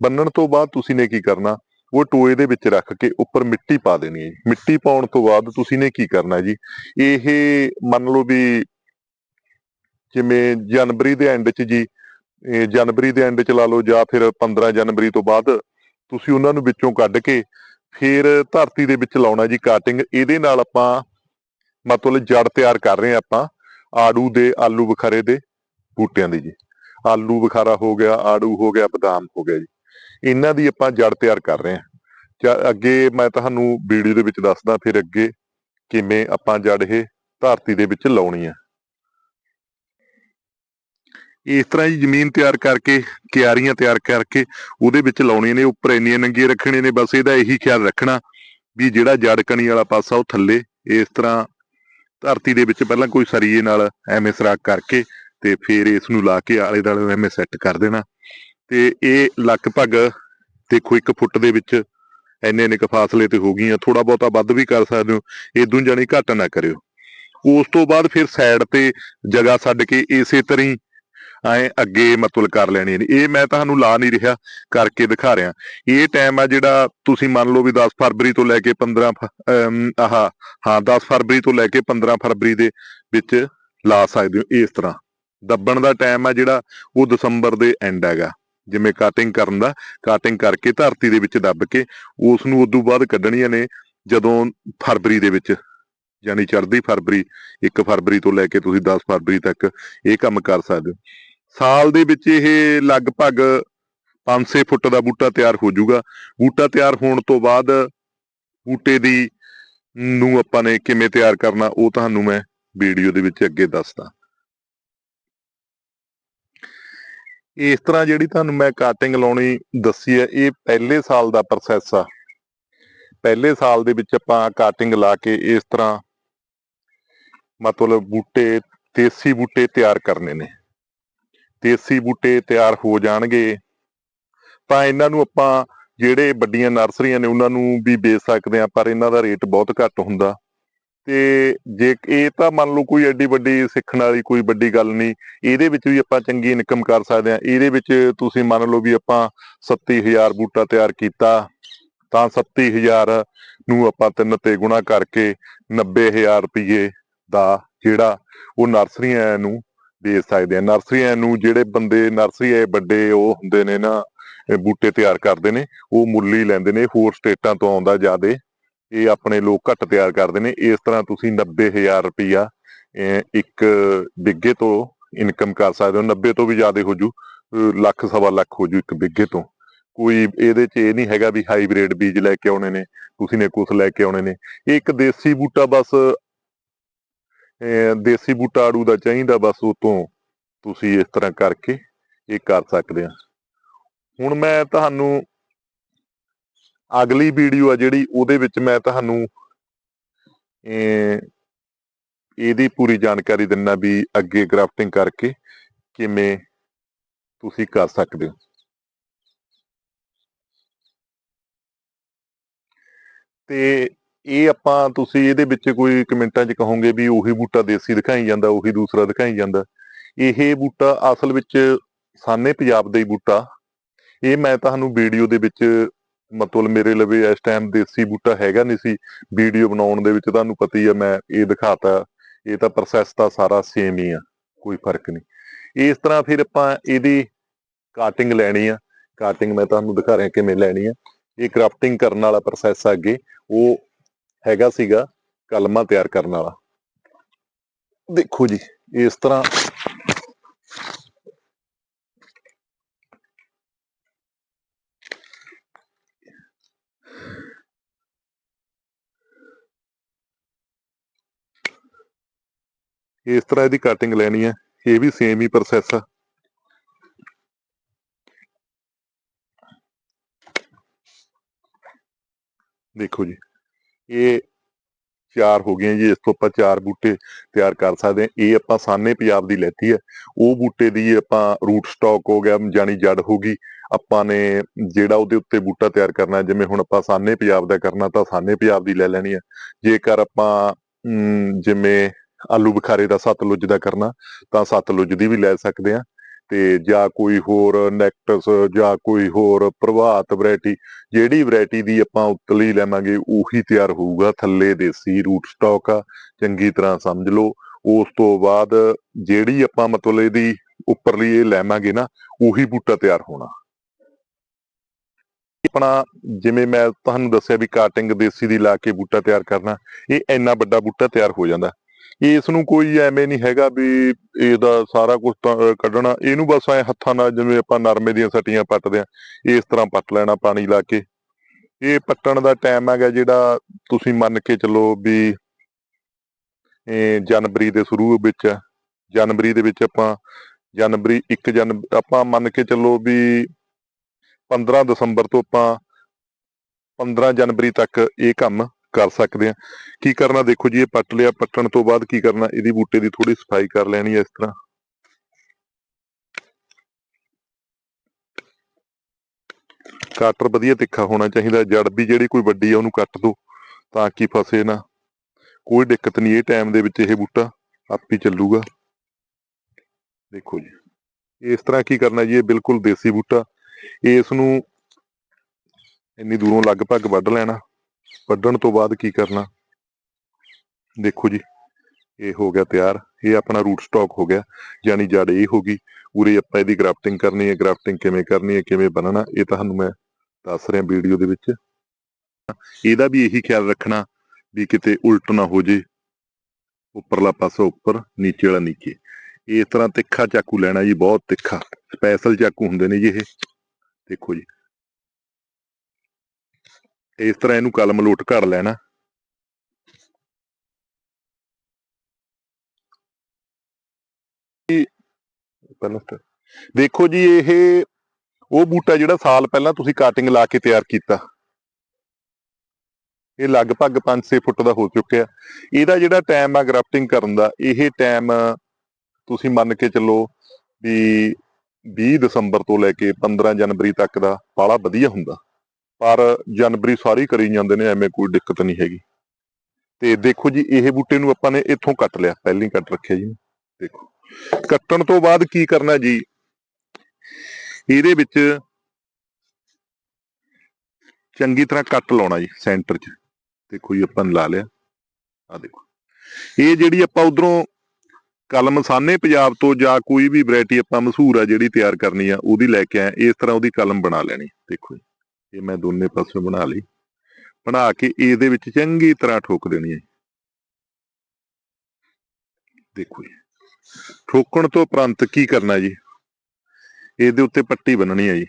ਬੰਨਣ ਤੋਂ ਬਾਅਦ ਤੁਸੀਂ ਨੇ ਕੀ ਕਰਨਾ? ਉਹ ਟੋਏ ਦੇ ਵਿੱਚ ਰੱਖ ਕੇ ਉੱਪਰ ਮਿੱਟੀ ਪਾ ਦੇਣੀ ਹੈ ਜੀ। ਮਿੱਟੀ ਪਾਉਣ ਤੋਂ ਬਾਅਦ ਤੁਸੀਂ ਨੇ ਕੀ ਕਰਨਾ ਜੀ? ਇਹ ਮੰਨ ਲਓ ਵੀ ਜਿਵੇਂ ਜਨਵਰੀ ਦੇ ਐਂਡ 'ਚ ਜੀ ਜਨਵਰੀ ਦੇ ਐਂਡ 'ਚ ਲਾ ਲਓ ਜਾਂ ਫਿਰ 15 ਜਨਵਰੀ ਤੋਂ ਬਾਅਦ ਤੁਸੀਂ ਉਹਨਾਂ ਨੂੰ ਵਿੱਚੋਂ ਕੱਢ ਕੇ ਫਿਰ ਧਰਤੀ ਦੇ ਵਿੱਚ ਲਾਉਣਾ ਜੀ ਕਾਟਿੰਗ ਇਹਦੇ ਨਾਲ ਆਪਾਂ ਮਤਲਬ ਜੜ ਤਿਆਰ ਕਰ ਰਹੇ ਹਾਂ ਆਪਾਂ, ਆੜੂ ਦੇ, ਆਲੂ ਬੁਖਾਰੇ ਦੇ ਬੂਟਿਆਂ ਦੀ ਜੀ। ਆਲੂ ਬਖਾਰਾ ਹੋ ਗਿਆ, ਆੜੂ ਹੋ ਗਿਆ, ਬਦਾਮ ਹੋ ਗਿਆ ਜੀ। ਇਹਨਾਂ ਦੀ ਆਪਾਂ ਜੜ ਤਿਆਰ ਕਰ ਰਹੇ ਹਾਂ। ਜਾਂ ਅੱਗੇ ਮੈਂ ਤੁਹਾਨੂੰ ਵੀਡੀਓ ਦੇ ਵਿੱਚ ਦੱਸਦਾ ਫਿਰ ਅੱਗੇ ਕਿਵੇਂ ਆਪਾਂ ਜੜ ਇਹ ਧਰਤੀ ਦੇ ਵਿੱਚ ਲਾਉਣੀ ਆ ਇਸ ਤਰ੍ਹਾਂ ਹੀ ਜ਼ਮੀਨ ਤਿਆਰ ਕਰਕੇ, ਕਿਆਰੀਆਂ ਤਿਆਰ ਕਰਕੇ ਉਹਦੇ ਵਿੱਚ ਲਾਉਣੀਆਂ ਨੇ, ਉੱਪਰ ਇੰਨੀਆਂ ਨੰਗੀਆਂ ਰੱਖਣੀਆਂ ਨੇ, ਬਸ ਇਹਦਾ ਇਹੀ ਖਿਆਲ ਰੱਖਣਾ ਵੀ ਜਿਹੜਾ ਜੜ ਕਣੀ ਵਾਲਾ ਪਾਸਾ ਉਹ ਥੱਲੇ, ਇਸ ਤਰ੍ਹਾਂ ਧਰਤੀ ਦੇ ਵਿੱਚ ਪਹਿਲਾਂ ਕੋਈ ਸਰੀਏ ਨਾਲ ਐਵੇਂ ਸਰਾਕ ਕਰਕੇ ਤੇ ਫਿਰ ਇਸ ਨੂੰ ਲਾ ਕੇ ਆਲੇ ਦਾਲੇ ਐਵੇਂ ਸੈੱਟ ਕਰ ਦੇਣਾ। ਤੇ ਇਹ ਲਗਭਗ ਦੇਖੋ 1 ਫੁੱਟ ਦੇ ਵਿੱਚ ਇੰਨੇ ਇੰਨੇ ਕੁ ਫਾਸਲੇ ਤੇ ਹੋ ਗਈਆਂ ਥੋੜਾ ਬਹੁਤਾ ਵੱਧ ਵੀ ਕਰ ਸਕਦੇ ਹੋ ਇਦੋਂ ਜਾਣੀ ਘੱਟ ਨਾ ਕਰਿਓ। ਉਸ ਤੋਂ ਬਾਅਦ ਫਿਰ ਸਾਈਡ ਤੇ ਜਗ੍ਹਾ ਛੱਡ ਕੇ ਇਸੇ ਤਰ੍ਹਾਂ ਹੀ ਐ ਅੱਗੇ ਮਤਲਬ ਕਰ ਲੈਣੀ ਨੇ ਇਹ ਮੈਂ ਤੁਹਾਨੂੰ ਲਾ ਨਹੀਂ ਰਿਹਾ, ਕਰਕੇ ਦਿਖਾ ਰਿਹਾ। ਇਹ ਟਾਈਮ ਆ ਜਿਹੜਾ ਤੁਸੀਂ ਮੰਨ ਲਓ ਵੀ 10 ਫਰਵਰੀ ਤੋਂ ਲੈ ਕੇ 15 ਆਹ, ਹਾਂ 10 ਫਰਵਰੀ ਤੋਂ ਲੈ ਕੇ 15 ਫਰਵਰੀ ਦੇ ਵਿੱਚ ਲਾ ਸਕਦੇ ਹੋ ਇਸ ਤਰ੍ਹਾਂ। ਦੱਬਣ ਦਾ ਟਾਈਮ ਆ ਜਿਹੜਾ, ਉਹ ਦਸੰਬਰ ਦੇ ਐਂਡ ਹੈਗਾ। ਜਿਵੇਂ ਕਟਿੰਗ ਕਰਨ ਦਾ ਕਟਿੰਗ ਕਰਕੇ ਧਰਤੀ ਦੇ ਵਿੱਚ ਦੱਬ ਕੇ, ਉਸ ਨੂੰ ਉਦੋਂ ਬਾਅਦ ਕੱਢਣੀਆਂ ਨੇ ਜਦੋਂ ਫਰਵਰੀ ਦੇ ਵਿੱਚ। ਯਾਨੀ ਚੜ੍ਹਦੀ ਫਰਵਰੀ 1 ਫਰਵਰੀ ਤੋਂ ਲੈ ਕੇ ਤੁਸੀਂ 10 ਫਰਵਰੀ ਤੱਕ ਇਹ ਕੰਮ ਕਰ ਸਕਦੇ ਹੋ। ਸਾਲ ਦੇ ਵਿੱਚ ਇਹ ਲਗਭਗ 5-6 ਫੁੱਟ ਦਾ ਬੂਟਾ ਤਿਆਰ ਹੋ ਜਾਊਗਾ। ਬੂਟਾ ਤਿਆਰ ਹੋਣ ਤੋਂ ਬਾਅਦ ਬੂਟੇ ਦੀ ਨੂੰ ਆਪਾਂ ਨੇ ਕਿਵੇਂ ਤਿਆਰ ਕਰਨਾ, ਉਹ ਤੁਹਾਨੂੰ ਮੈਂ ਵੀਡੀਓ ਦੇ ਵਿੱਚ ਅੱਗੇ ਦੱਸਦਾ। ਇਸ ਤਰ੍ਹਾਂ ਜਿਹੜੀ ਤੁਹਾਨੂੰ ਮੈਂ ਕਾਟਿੰਗ ਲਾਉਣੀ ਦੱਸੀ ਹੈ, ਇਹ ਪਹਿਲੇ ਸਾਲ ਦਾ ਪ੍ਰੋਸੈਸ ਆ। ਪਹਿਲੇ ਸਾਲ ਦੇ ਵਿੱਚ ਆਪਾਂ ਕਾਟਿੰਗ ਲਾ ਕੇ ਇਸ ਤਰ੍ਹਾਂ ਮਤਲਬ ਬੂਟੇ, ਦੇਸੀ ਬੂਟੇ ਤਿਆਰ ਕਰਨੇ ਨੇ। ਦੇਸੀ ਬੂਟੇ ਤਿਆਰ ਹੋ ਜਾਣਗੇ। ਤਾਂ ਇਹਨਾਂ ਨੂੰ ਆਪਾਂ ਜਿਹੜੇ ਵੱਡੀਆਂ ਨਰਸਰੀਆਂ ਨੇ ਉਹਨਾਂ ਨੂੰ ਵੀ ਵੇਚ ਸਕਦੇ ਆ ਪਰ ਇਹਨਾਂ ਦਾ ਰੇਟ ਬਹੁਤ ਘੱਟ ਹੁੰਦਾ। ਤੇ ਜੇ ਇਹ ਤਾਂ ਮੰਨ ਲਓ ਕੋਈ ਐਡੀ ਵੱਡੀ ਸਿੱਖਣ ਵਾਲੀ ਕੋਈ ਵੱਡੀ ਗੱਲ ਨਹੀਂ, ਇਹਦੇ ਵਿੱਚ ਵੀ ਆਪਾਂ ਚੰਗੀ ਇਨਕਮ ਕਰ ਸਕਦੇ ਆ ਇਹਦੇ ਵਿੱਚ ਤੁਸੀਂ ਮੰਨ ਲਓ ਵੀ ਆਪਾਂ 37000 ਬੂਟਾ ਤਿਆਰ ਕੀਤਾ, ਤਾਂ 37000 ਨੂੰ ਆਪਾਂ ਤਿੰਨ ਤੇ ਗੁਣਾ ਕਰਕੇ 90000 ਰੁਪਏ ਦਾ ਜਿਹੜਾ ਉਹ ਨਰਸਰੀਆਂ ਨੂੰ ਦੇ ਸਕਦੇ ਆ। ਨਰਸਰੀਆਂ ਨੂੰ ਜਿਹੜੇ ਬੰਦੇ ਨਰਸਰੀ ਵੱਡੇ ਉਹ ਹੁੰਦੇ ਨੇ ਨਾ ਬੂਟੇ ਤਿਆਰ ਕਰਦੇ ਨੇ, ਉਹ ਮੁੱਲ ਹੀ ਲੈਂਦੇ ਨੇ, ਹੋਰ ਸਟੇਟਾਂ ਤੋਂ ਆਉਂਦਾ ਜਿਆਦੇ। ਇਹ ਆਪਣੇ ਲੋਕ ਘੱਟ ਤਿਆਰ ਕਰਦੇ ਨੇ। ਇਸ ਤਰ੍ਹਾਂ ਤੁਸੀਂ 90000 ਰੁਪਈਆ ਇੱਕ ਬਿੱਗੇ ਤੋਂ ਇਨਕਮ ਕਰ ਸਕਦੇ ਹੋ। 90 ਤੋਂ ਵੀ ਜ਼ਿਆਦਾ ਹੋ ਜੂ ਲੱਖ, ਸਵਾ ਲੱਖ ਹੋ ਜੂ ਇੱਕ ਬਿੱਗੇ ਤੋਂ। ਕੋਈ ਇਹਦੇ ਚ ਇਹ ਨਹੀਂ ਹੈਗਾ ਵੀ ਹਾਈਬ੍ਰਿਡ ਬੀਜ ਲੈ ਕੇ ਆਉਣੇ ਨੇ, ਤੁਸੀਂ ਨੇ ਕੁਛ ਲੈ ਕੇ ਆਉਣੇ ਨੇ। ਇਹ ਇੱਕ ਦੇਸੀ ਬੂਟਾ ਬਸ ਦੇਸੀ ਬੂਟਾ ਆੜੂ ਦਾ ਚਾਹੀਦਾ ਬਸ ਉਤੋਂ ਤੁਸੀਂ ਇਸ ਤਰ੍ਹਾਂ ਕਰਕੇ ਇਹ ਕਰ ਸਕਦੇ ਆ। ਹੁਣ ਮੈਂ ਤੁਹਾਨੂੰ ਅਗਲੀ ਵੀਡੀਓ ਆ ਜਿਹੜੀ ਉਹਦੇ ਵਿੱਚ ਮੈਂ ਤੁਹਾਨੂੰ ਇਹਦੀ ਪੂਰੀ ਜਾਣਕਾਰੀ ਦਿੰਨਾ ਵੀ ਅੱਗੇ ਗ੍ਰਾਫਟਿੰਗ ਕਰਕੇ ਕਿਵੇਂ ਤੁਸੀਂ ਕਰ ਸਕਦੇ ਹੋ। ਤੇ ਇਹ ਆਪਾਂ ਤੁਸੀਂ ਇਹਦੇ ਵਿੱਚ ਕੋਈ ਕਮੈਂਟਾਂ 'ਚ ਕਹੋਗੇ ਵੀ ਉਹੀ ਬੂਟਾ ਦੇਸੀ ਦਿਖਾਈ ਜਾਂਦਾ, ਉਹੀ ਦੂਸਰਾ ਦਿਖਾਈ ਜਾਂਦਾ। ਇਹ ਬੂਟਾ ਅਸਲ ਵਿੱਚ ਸਾਨੇ ਪੰਜਾਬ ਦਾ ਹੀ ਬੂਟਾ। ਇਹ ਮੈਂ ਤੁਹਾਨੂੰ ਵੀਡੀਓ ਦੇ ਵਿੱਚ ਮਤਲਬ ਮੇਰੇ ਲਵੇ ਇਸ ਟਾਈਮ ਦੇਸੀ ਬੂਟਾ ਹੈਗਾ ਨਹੀਂ ਸੀ। ਵੀਡੀਓ ਬਣਾਉਣ ਦੇ ਵਿੱਚ ਤੁਹਾਨੂੰ ਪਤਾ ਹੀ ਆ, ਮੈਂ ਇਹ ਦਿਖਾਤਾ। ਇਹ ਤਾਂ ਪ੍ਰੋਸੈਸ ਤਾਂ ਸਾਰਾ ਸੇਮ ਹੀ ਆ, ਕੋਈ ਫ਼ਰਕ ਨਹੀਂ। ਇਸ ਤਰ੍ਹਾਂ ਫਿਰ ਆਪਾਂ ਇਹਦੀ ਕਾਟਿੰਗ ਲੈਣੀ ਆ। ਕਾਟਿੰਗ ਮੈਂ ਤੁਹਾਨੂੰ ਦਿਖਾ ਰਿਹਾ ਕਿਵੇਂ ਲੈਣੀ ਆ। ਇਹ ਕਰਾਫਟਿੰਗ ਕਰਨ ਵਾਲਾ ਪ੍ਰੋਸੈਸ ਆ ਅੱਗੇ। ਉਹ ਹੈਗਾ ਸੀਗਾ ਕਲਮਾ ਤਿਆਰ ਕਰਨ ਵਾਲਾ। ਦੇਖੋ ਜੀ, ਇਸ ਤਰ੍ਹਾਂ ਇਸ ਤਰ੍ਹਾਂ ਇਹਦੀ ਕਟਿੰਗ ਲੈਣੀ ਹੈ। ਇਹ ਵੀ ਸੇਮ ਹੀ ਪ੍ਰੋਸੈਸ ਆ। ਦੇਖੋ ਜੀ। ਇਹ ਚਾਰ ਹੋ ਗਏ ਜੀ ਇਸ ਤੋਂ ਆਪਾਂ ਚਾਰ ਬੂਟੇ ਤਿਆਰ ਕਰ ਸਕਦੇ ਹਾਂ। ਇਹ ਆਪਾਂ ਸਾਨੇ ਪੰਜਾਬ ਦੀ ਲੈਤੀ ਹੈ। ਉਹ ਬੂਟੇ ਦੀ ਆਪਾਂ ਰੂਟ ਸਟਾਕ ਹੋ ਗਿਆ ਜਾਨੀ ਜੜ ਹੋ ਗਈ। ਆਪਾਂ ਨੇ ਜਿਹੜਾ ਉਹਦੇ ਉੱਤੇ ਬੂਟਾ ਤਿਆਰ ਕਰਨਾ ਜਿਵੇਂ ਹੁਣ ਆਪਾਂ ਸਾਨੇ ਪੰਜਾਬ ਦਾ ਕਰਨਾ ਤਾਂ ਸਾਨੇ ਪੰਜਾਬ ਦੀ ਲੈ ਲੈਣੀ ਹੈ। ਜੇਕਰ ਆਪਾਂ ਅਮ, ਜਿਵੇਂ ਆਲੂ ਬੁਖਾਰੇ ਦਾ ਸਤਲੁਜ ਦਾ ਕਰਨਾ ਤਾਂ ਸਤਲੁਜ ਦੀ ਵੀ ਲੈ ਸਕਦੇ ਆ ਤੇ ਜਾਂ ਕੋਈ ਹੋਰ ਨੈਕਟਸ ਜਾਂ ਕੋਈ ਹੋਰ ਪ੍ਰਭਾਤ ਵੈਰਾਈਟੀ ਜਿਹੜੀ ਵੈਰਾਈਟੀ ਦੀ ਆਪਾਂ ਉਤਲੀ ਲੈਵਾਂਗੇ, ਉਹੀ ਤਿਆਰ ਹੋਊਗਾ। ਥੱਲੇ ਦੇਸੀ ਰੂਟ ਸਟਾਕ ਆ, ਚੰਗੀ ਤਰ੍ਹਾਂ ਸਮਝ ਲਓ। ਉਸ ਤੋਂ ਬਾਅਦ ਜਿਹੜੀ ਆਪਾਂ ਮਤਲਬ ਇਹਦੀ ਉੱਪਰਲੀ ਇਹ ਲੈਵਾਂਗੇ ਨਾ, ਉਹੀ ਬੂਟਾ ਤਿਆਰ ਹੋਣਾ। ਆਪਣਾ ਜਿਵੇਂ ਮੈਂ ਤੁਹਾਨੂੰ ਦੱਸਿਆ ਵੀ ਕਾਟਿੰਗ ਦੇਸੀ ਦੀ ਲਾ ਕੇ ਬੂਟਾ ਤਿਆਰ ਕਰਨਾ, ਇਹ ਇੰਨਾ ਵੱਡਾ ਬੂਟਾ ਤਿਆਰ ਹੋ ਜਾਂਦਾ। ਇਸ ਨੂੰ ਕੋਈ ਐਵੇਂ ਨਹੀਂ ਹੈਗਾ ਵੀ ਇਹਦਾ ਸਾਰਾ ਕੁਝ ਕੱਢਣਾ। ਇਹਨੂੰ ਬਸ ਐ ਹੱਥਾਂ ਨਾਲ ਜਿਵੇਂ ਆਪਾਂ ਨਰਮੇ ਦੀਆਂ ਸਟੀਆਂ ਪੱਟਦੇ ਆ, ਇਸ ਤਰ੍ਹਾਂ ਪੱਟ ਲੈਣਾ ਪਾਣੀ ਲਾ ਕੇ। ਇਹ ਪੱਟਣ ਦਾ ਟਾਈਮ ਹੈਗਾ ਜਿਹੜਾ ਤੁਸੀਂ ਮੰਨ ਕੇ ਚੱਲੋ ਵੀ, ਇਹ ਜਨਵਰੀ ਦੇ ਸ਼ੁਰੂ ਵਿੱਚ ਜਨਵਰੀ ਦੇ ਵਿੱਚ ਆਪਾਂ, ਜਨਵਰੀ 1 ਜਨ, ਆਪਾਂ ਮੰਨ ਕੇ ਚੱਲੋ ਵੀ 15 ਦਸੰਬਰ ਤੋਂ ਆਪਾਂ 15 ਜਨਵਰੀ ਤੱਕ ਇਹ ਕੰਮ ਕਰ ਸਕਦੇ ਆ ਕੀ ਕਰਨਾ? ਦੇਖੋ ਜੀ, ਇਹ ਪੱਟ ਲਿਆ। ਪੱਟਣ ਤੋਂ ਬਾਅਦ ਕੀ ਕਰਨਾ? ਇਹਦੀ ਬੂਟੇ ਦੀ ਥੋੜੀ ਸਫ਼ਾਈ ਕਰ ਲੈਣੀ ਹੈ ਇਸ ਤਰ੍ਹਾਂ। ਕਾਟਰ ਵਧੀਆ ਤਿੱਖਾ ਹੋਣਾ ਚਾਹੀਦਾ। ਜੜ ਵੀ ਜਿਹੜੀ ਕੋਈ ਵੱਡੀ ਆ, ਉਹਨੂੰ ਕੱਟ ਦੋ ਤਾਂ ਕਿ ਫਸੇ ਨਾ। ਕੋਈ ਦਿੱਕਤ ਨਹੀਂ, ਇਹ ਟਾਈਮ ਦੇ ਵਿੱਚ ਇਹ ਬੂਟਾ ਆਪ ਹੀ ਚੱਲੂਗਾ। ਦੇਖੋ ਜੀ, ਇਸ ਤਰ੍ਹਾਂ ਕੀ ਕਰਨਾ ਜੀ? ਇਹ ਬਿਲਕੁਲ ਦੇਸੀ ਬੂਟਾ। ਇਸ ਨੂੰ ਇੰਨੀ ਦੂਰੋਂ ਲਗਭਗ ਵੱਢ ਲੈਣਾ। ਵੱਢਣ ਤੋਂ ਬਾਅਦ ਕੀ ਕਰਨਾ? ਦੇਖੋ ਜੀ, ਇਹ ਹੋ ਗਿਆ ਤਿਆਰ। ਇਹ ਆਪਣਾ ਰੂਟ ਸਟਾਕ ਹੋ ਗਿਆ। ਯਾਨੀ ਜੜ ਇਹ ਹੋ ਗਈ। ਉਰੇ ਆਪਾਂ ਇਹਦੀ ਗ੍ਰਾਫਟਿੰਗ ਕਰਨੀ ਹੈ। ਗ੍ਰਾਫਟਿੰਗ ਕਿਵੇਂ ਕਰਨੀ ਹੈ? ਕਿਵੇਂ ਬਣਨਾ ਇਹ ਤੁਹਾਨੂੰ ਮੈਂ ਦੱਸ ਰਿਹਾ ਵੀਡੀਓ ਦੇ ਵਿੱਚ। ਇਹਦਾ ਵੀ ਇਹੀ ਖਿਆਲ ਰੱਖਣਾ ਵੀ ਕਿਤੇ ਉਲਟ ਨਾ ਹੋ ਜੇ। ਉੱਪਰਲਾ ਪਾਸਾ ਉੱਪਰ, ਨੀਚੇ ਵਾਲਾ ਨੀਚੇ। ਇਸ ਤਰ੍ਹਾਂ ਤਿੱਖਾ ਚਾਕੂ ਲੈਣਾ ਜੀ, ਬਹੁਤ ਤਿੱਖਾ। ਸਪੈਸ਼ਲ ਚਾਕੂ ਹੁੰਦੇ ਨੇ ਜੀ ਇਹ। ਦੇਖੋ ਜੀ ਇਸ ਤਰ੍ਹਾਂ ਇਹਨੂੰ ਕਲਮ ਲੋਟ ਘੜ ਲੈਣਾ। ਪਹਿਲਾਂ ਦੇਖੋ ਜੀ, ਇਹ ਉਹ ਬੂਟਾ ਜਿਹੜਾ ਸਾਲ ਪਹਿਲਾਂ ਤੁਸੀਂ ਕਾਟਿੰਗ ਲਾ ਕੇ ਤਿਆਰ ਕੀਤਾ। ਇਹ ਲਗਭਗ 5-6 ਫੁੱਟ ਦਾ ਹੋ ਚੁੱਕਿਆ। ਇਹਦਾ ਜਿਹੜਾ ਟਾਈਮ ਆ ਗ੍ਰਾਫਟਿੰਗ ਕਰਨ ਦਾ, ਇਹ ਟਾਈਮ ਤੁਸੀਂ ਮੰਨ ਕੇ ਚੱਲੋ ਵੀ 20 ਦਸੰਬਰ ਤੋਂ ਲੈ ਕੇ 15 ਜਨਵਰੀ ਤੱਕ ਦਾ ਬਾਲਾ ਵਧੀਆ ਹੁੰਦਾ। ਪਰ ਜਨਵਰੀ ਸਾਰੀ ਕਰੀ ਜਾਂਦੇ ਨੇ, ਐਵੇਂ ਕੋਈ ਦਿੱਕਤ ਨਹੀਂ ਹੈਗੀ। ਤੇ ਦੇਖੋ ਜੀ, ਇਹ ਬੂਟੇ ਨੂੰ ਆਪਾਂ ਨੇ ਇੱਥੋਂ ਕੱਟ ਲਿਆ, ਪਹਿਲਾਂ ਹੀ ਕੱਟ ਰੱਖਿਆ ਜੀ। ਦੇਖੋ, ਕੱਟਣ ਤੋਂ ਬਾਅਦ ਕੀ ਕਰਨਾ ਜੀ? ਇਹਦੇ ਵਿੱਚ ਚੰਗੀ ਤਰ੍ਹਾਂ ਕੱਟ ਲਾਉਣਾ ਜੀ, ਸੈਂਟਰ 'ਚ। ਦੇਖੋ ਜੀ, ਆਪਾਂ ਨੇ ਲਾ ਲਿਆ। ਆ ਦੇਖੋ। ਇਹ ਜਿਹੜੀ ਆਪਾਂ ਉਧਰੋਂ ਕਲਮ ਸਾਨੇ ਪੰਜਾਬ ਤੋਂ ਜਾਂ ਕੋਈ ਵੀ ਵੈਰਾਈਟੀ ਆਪਾਂ ਮਸ਼ਹੂਰ ਆ ਜਿਹੜੀ ਤਿਆਰ ਕਰਨੀ ਆ, ਉਹਦੀ ਲੈ ਕੇ ਆਏ ਇਸ ਤਰ੍ਹਾਂ ਉਹਦੀ ਕਲਮ ਬਣਾ ਲੈਣੀ, ਦੇਖੋ ਜੀ। ਇਹ ਮੈਂ ਦੋਨੇ ਪਾਸੇ ਬਣਾ ਲਈ। ਬਣਾ ਕੇ ਇਹਦੇ ਵਿੱਚ ਚੰਗੀ ਤਰ੍ਹਾਂ ਠੋਕ ਦੇਣੀ ਹੈ। ਦੇਖੋ ਜੀ, ਠੋਕਣ ਤੋਂ ਉਪਰੰਤ ਕੀ ਕਰਨਾ ਜੀ? ਇਹਦੇ ਉੱਤੇ ਪੱਟੀ ਬੰਨਣੀ ਹੈ ਜੀ।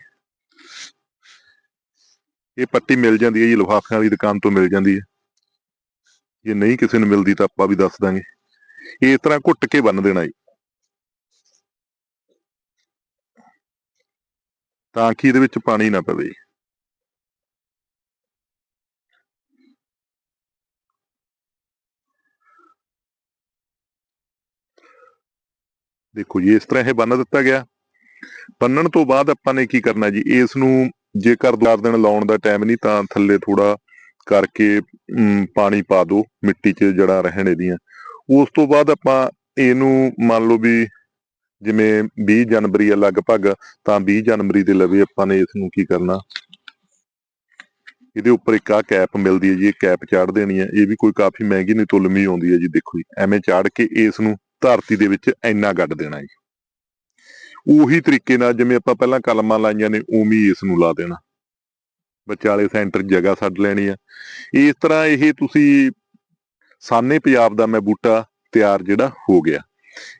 ਇਹ ਪੱਟੀ ਮਿਲ ਜਾਂਦੀ ਹੈ ਜੀ, ਲਿਫਾਫਿਆਂ ਵਾਲੀ ਦੁਕਾਨ ਤੋਂ ਮਿਲ ਜਾਂਦੀ ਹੈ। ਜੇ ਨਹੀਂ ਕਿਸੇ ਨੂੰ ਮਿਲਦੀ ਤਾਂ ਆਪਾਂ ਵੀ ਦੱਸ ਦਾਂਗੇ। ਇਸ ਤਰ੍ਹਾਂ ਘੁੱਟ ਕੇ ਬੰਨ ਦੇਣਾ ਜੀ। ਤਾਂ ਕਿ ਇਹਦੇ ਵਿੱਚ ਪਾਣੀ ਨਾ ਪਵੇ। ਦੇਖੋ ਜੀ ਇਸ ਤਰ੍ਹਾਂ ਇਹ ਬੰਨ ਦਿੱਤਾ ਗਿਆ। ਬੰਨਣ ਤੋਂ ਬਾਅਦ ਆਪਾਂ ਨੇ ਕੀ ਕਰਨਾ ਜੀ ਇਸ ਨੂੰ ਜੇਕਰ ਦੋ ਦਿਨ ਲਾਉਣ ਦਾ ਟਾਈਮ ਨਹੀਂ ਤਾਂ ਥੱਲੇ ਥੋੜਾ ਕਰਕੇ ਅਮ, ਪਾਣੀ ਪਾ ਦਿਓ ਮਿੱਟੀ 'ਚ ਜੜਾਂ ਰਹਿਣ ਇਹਦੀਆਂ ਉਸ ਤੋਂ ਬਾਅਦ ਆਪਾਂ ਇਹਨੂੰ ਮੰਨ ਲਓ ਵੀ ਜਿਵੇਂ 20 ਜਨਵਰੀ ਆ ਲਗਭਗ ਤਾਂ 20 ਜਨਵਰੀ ਦੇ ਲਵੇ ਆਪਾਂ ਨੇ ਇਸ ਨੂੰ ਕੀ ਕਰਨਾ। ਇਹਦੇ ਉੱਪਰ ਇੱਕ ਆ ਕੈਪ ਮਿਲਦੀ ਹੈ ਜੀ ਇਹ ਕੈਪ ਚਾੜ ਦੇਣੀ ਹੈ। ਇਹ ਵੀ ਕੋਈ ਕਾਫੀ ਮਹਿੰਗੀ ਨਹੀਂ ਤੁਲਮੀ ਆਉਂਦੀ ਹੈ ਜੀ ਦੇਖੋ ਜੀ ਐਵੇਂ ਚਾੜ ਕੇ ਇਸ ਨੂੰ ਧਰਤੀ ਦੇ ਵਿੱਚ ਇੰਨਾ ਗੱਡ ਦੇਣਾ ਜੀ। ਉਹੀ ਤਰੀਕੇ ਨਾਲ ਜਿਵੇਂ ਆਪਾਂ ਪਹਿਲਾਂ ਕਲਮਾਂ ਲਾਈਆਂ ਨੇ, ਉਵੇਂ ਇਸ ਨੂੰ ਲਾ ਦੇਣਾ। ਵਿਚਾਲੇ ਸੈਂਟਰ ਜਗ੍ਹਾ ਛੱਡ ਲੈਣੀ ਆ। ਇਸ ਤਰ੍ਹਾਂ ਇਹ ਤੁਸੀਂ ਸਾਨੇ ਪੰਜਾਬ ਦਾ ਮੈਂ ਬੂਟਾ ਤਿਆਰ ਜਿਹੜਾ ਹੋ ਗਿਆ।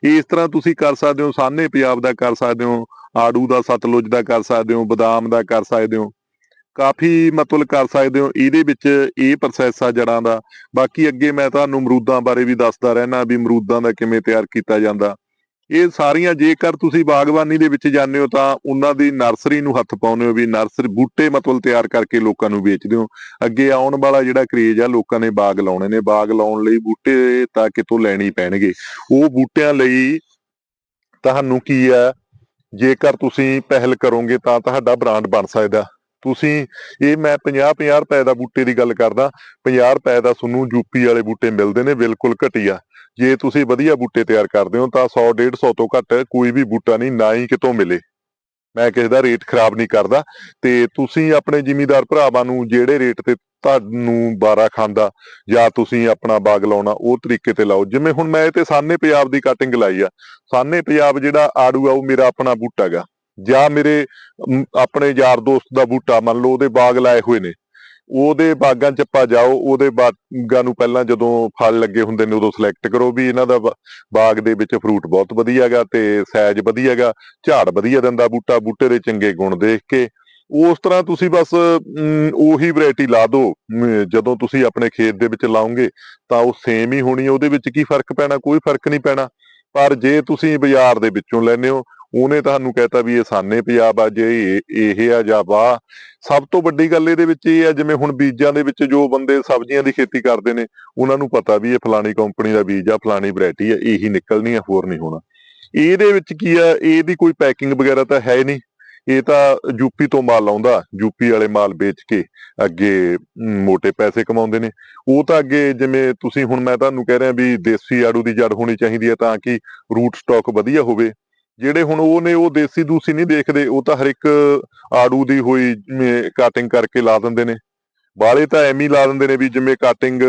ਇਸ ਤਰ੍ਹਾਂ ਤੁਸੀਂ ਕਰ ਸਕਦੇ ਹੋ, ਸਾਨੇ ਪੰਜਾਬ ਦਾ ਕਰ ਸਕਦੇ ਹੋ, ਆੜੂ ਦਾ, ਸਤਲੁਜ ਦਾ ਕਰ ਸਕਦੇ ਹੋ, ਬਦਾਮ ਦਾ ਕਰ ਸਕਦੇ ਹੋ। ਕਾਫੀ ਮਤਲਬ ਕਰ ਸਕਦੇ ਹੋ। ਇਹਦੇ ਵਿੱਚ ਇਹ ਪ੍ਰੋਸੈਸ ਆ ਜੜਾਂ ਦਾ। ਬਾਕੀ ਅੱਗੇ ਮੈਂ ਤੁਹਾਨੂੰ ਅਮਰੂਦਾਂ ਬਾਰੇ ਵੀ ਦੱਸਦਾ ਰਹਿਣਾ ਵੀ ਅਮਰੂਦਾਂ ਦਾ ਕਿਵੇਂ ਤਿਆਰ ਕੀਤਾ ਜਾਂਦਾ। ਇਹ ਸਾਰੀਆਂ ਜੇਕਰ ਤੁਸੀਂ ਬਾਗਬਾਨੀ ਦੇ ਵਿੱਚ ਜਾਂਦੇ ਹੋ ਤਾਂ ਉਹਨਾਂ ਦੀ ਨਰਸਰੀ ਨੂੰ ਹੱਥ ਪਾਉਂਦੇ ਹੋ ਵੀ ਨਰਸਰੀ ਬੂਟੇ ਮਤਲਬ ਤਿਆਰ ਕਰਕੇ ਲੋਕਾਂ ਨੂੰ ਵੇਚਦੇ ਹੋ। ਅੱਗੇ ਆਉਣ ਵਾਲਾ ਜਿਹੜਾ ਕਰੇਜ ਆ ਲੋਕਾਂ ਨੇ ਬਾਗ ਲਾਉਣੇ ਨੇ। ਬਾਗ ਲਾਉਣ ਲਈ ਬੂਟੇ ਤਾਂ ਕਿਤੋਂ ਲੈਣੇ ਪੈਣਗੇ। ਉਹ ਬੂਟਿਆਂ ਲਈ ਤੁਹਾਨੂੰ ਕੀ ਆ? ਜੇਕਰ ਤੁਸੀਂ ਪਹਿਲ ਕਰੋਗੇ ਤਾਂ ਤੁਹਾਡਾ ਬ੍ਰਾਂਡ ਬਣ ਸਕਦਾ। ਤੁਸੀਂ ਇਹ ਮੈਂ 50 50 ਰੁਪਏ ਦਾ ਬੂਟੇ ਦੀ ਗੱਲ ਕਰਦਾ 50 ਰੁਪਏ ਦਾ ਤੁਹਾਨੂੰ ਯੂਪੀ ਵਾਲੇ ਬੂਟੇ ਮਿਲਦੇ ਨੇ, ਬਿਲਕੁਲ ਘਟੀਆ। ਜੇ ਤੁਸੀਂ ਵਧੀਆ ਬੂਟੇ ਤਿਆਰ ਕਰਦੇ ਹੋ ਤਾਂ 100 150 ਤੋਂ ਘੱਟ ਕੋਈ ਵੀ ਬੂਟਾ ਨਹੀਂ, ਨਾ ਹੀ ਕਿਤੋਂ ਮਿਲੇ। ਮੈਂ ਕਿਸੇ ਦਾ ਰੇਟ ਖਰਾਬ ਨਹੀਂ ਕਰਦਾ ਤੇ ਤੁਸੀਂ ਆਪਣੇ ਜ਼ਿਮੀਦਾਰ ਭਰਾਵਾਂ ਨੂੰ ਜਿਹੜੇ ਰੇਟ ਤੇ ਤੁਹਾਨੂੰ ਬਾਰਾ ਖਾਂਦਾ ਜਾਂ ਤੁਸੀਂ ਆਪਣਾ ਬਾਗ ਲਾਉਣਾ, ਉਹ ਤਰੀਕੇ ਤੇ ਲਾਓ। ਜਿਵੇਂ ਹੁਣ ਮੈਂ ਇਹ ਤੇ ਸਾਨੇ ਪੰਜਾਬ ਦੀ ਕਟਿੰਗ ਲਾਈ ਆ। ਸਾਨੇ ਪੰਜਾਬ ਜਿਹੜਾ ਆੜੂ ਆ, ਉਹ ਮੇਰਾ ਆਪਣਾ ਬੂਟਾ ਹੈਗਾ। ਜਾਂ ਮੇਰੇ ਆਪਣੇ ਯਾਰ ਦੋਸਤ ਦਾ ਬੂਟਾ ਮੰਨ ਲਓ ਉਹਦੇ ਬਾਗ ਲਾਏ ਹੋਏ ਨੇ। ਉਹਦੇ ਬਾਗਾਂ 'ਚ ਆਪਾਂ ਜਾਓ ਉਹਦੇ ਬਾਗਾਂ ਨੂੰ ਪਹਿਲਾਂ ਜਦੋਂ ਫਲ ਲੱਗੇ ਹੁੰਦੇ ਨੇ ਉਦੋਂ ਸਿਲੈਕਟ ਕਰੋ ਵੀ ਇਹਨਾਂ ਦਾ ਬਾਗ ਦੇ ਵਿੱਚ ਫਰੂਟ ਬਹੁਤ ਵਧੀਆ ਹੈਗਾ ਤੇ ਸਾਈਜ਼ ਵਧੀਆ ਹੈਗਾ ਝਾੜ ਵਧੀਆ ਦਿੰਦਾ ਬੂਟਾ ਬੂਟੇ ਦੇ ਚੰਗੇ ਗੁਣ ਦੇਖ ਕੇ। ਉਸ ਤਰ੍ਹਾਂ ਤੁਸੀਂ ਬਸ ਅਮ, ਉਹੀ ਵੈਰਾਈਟੀ ਲਾ ਦਿਓ ਅਮ, ਜਦੋਂ ਤੁਸੀਂ ਆਪਣੇ ਖੇਤ ਦੇ ਵਿੱਚ ਲਾਓਗੇ ਤਾਂ ਉਹ ਸੇਮ ਹੀ ਹੋਣੀ ਉਹਦੇ ਵਿੱਚ ਕੀ ਫ਼ਰਕ ਪੈਣਾ? ਕੋਈ ਫ਼ਰਕ ਨਹੀਂ ਪੈਣਾ। ਪਰ ਜੇ ਤੁਸੀਂ ਬਾਜ਼ਾਰ ਦੇ ਵਿੱਚੋਂ ਲੈਨੇ ਹੋ ਉਹਨੇ ਤੁਹਾਨੂੰ ਕਹਿਤਾ ਵੀ ਇਹ ਸਾਨੇ ਪੰਜਾਬ ਆ ਜੇ ਇਹ ਆ ਜਾਂ ਵਾਹ ਸਭ ਤੋਂ ਵੱਡੀ ਗੱਲ ਇਹਦੇ ਵਿੱਚ ਇਹ ਆ ਜਿਵੇਂ ਹੁਣ ਬੀਜਾਂ ਦੇ ਵਿੱਚ ਜੋ ਬੰਦੇ ਸਬਜ਼ੀਆਂ ਦੀ ਖੇਤੀ ਕਰਦੇ ਨੇ ਉਹਨਾਂ ਨੂੰ ਪਤਾ ਵੀ ਇਹ ਫਲਾਣੀ ਕੰਪਨੀ ਦਾ ਬੀਜ ਆ ਫਲਾਣੀ ਵੈਰਾਈਟੀ ਆ ਇਹੀ ਨਿਕਲਣੀ ਆ ਹੋਰ ਨਹੀਂ ਹੋਣਾ। ਇਹਦੇ ਵਿੱਚ ਕੀ ਆ ਇਹਦੀ ਕੋਈ ਪੈਕਿੰਗ ਵਗੈਰਾ ਤਾਂ ਹੈ ਨਹੀਂ। ਇਹ ਤਾਂ ਯੂਪੀ ਤੋਂ ਮਾਲ ਆਉਂਦਾ ਯੂਪੀ ਵਾਲੇ ਮਾਲ ਵੇਚ ਕੇ ਅੱਗੇ ਮ, ਮੋٹے ਪੈਸੇ ਕਮਾਉਂਦੇ ਨੇ। ਉਹ ਤਾਂ ਅੱਗੇ ਜਿਵੇਂ ਤੁਸੀਂ ਹੁਣ ਮੈਂ ਤੁਹਾਨੂੰ ਕਹਿ ਰਿਹਾ ਵੀ ਦੇਸੀ ਆੜੂ ਦੀ ਜੜ ਹੋਣੀ ਚਾਹੀਦੀ ਹੈ ਤਾਂ ਕਿ ਰੂਟ ਸਟਾਕ ਵਧੀਆ ਹੋਵੇ। ਜਿਹੜੇ ਹੁਣ ਉਹ ਨੇ, ਉਹ ਦੇਸੀ ਦੂਸੀ ਨਹੀਂ ਦੇਖਦੇ, ਉਹ ਤਾਂ ਹਰ ਇੱਕ ਆੜੂ ਦੀ ਹੋਈ ਕਟਿੰਗ ਕਰਕੇ ਲਾ ਦਿੰਦੇ ਨੇ। ਬਾਲੇ ਤਾਂ ਐਵੇਂ ਹੀ ਲਾ ਦਿੰਦੇ ਨੇ ਵੀ ਜਿਵੇਂ ਕਟਿੰਗ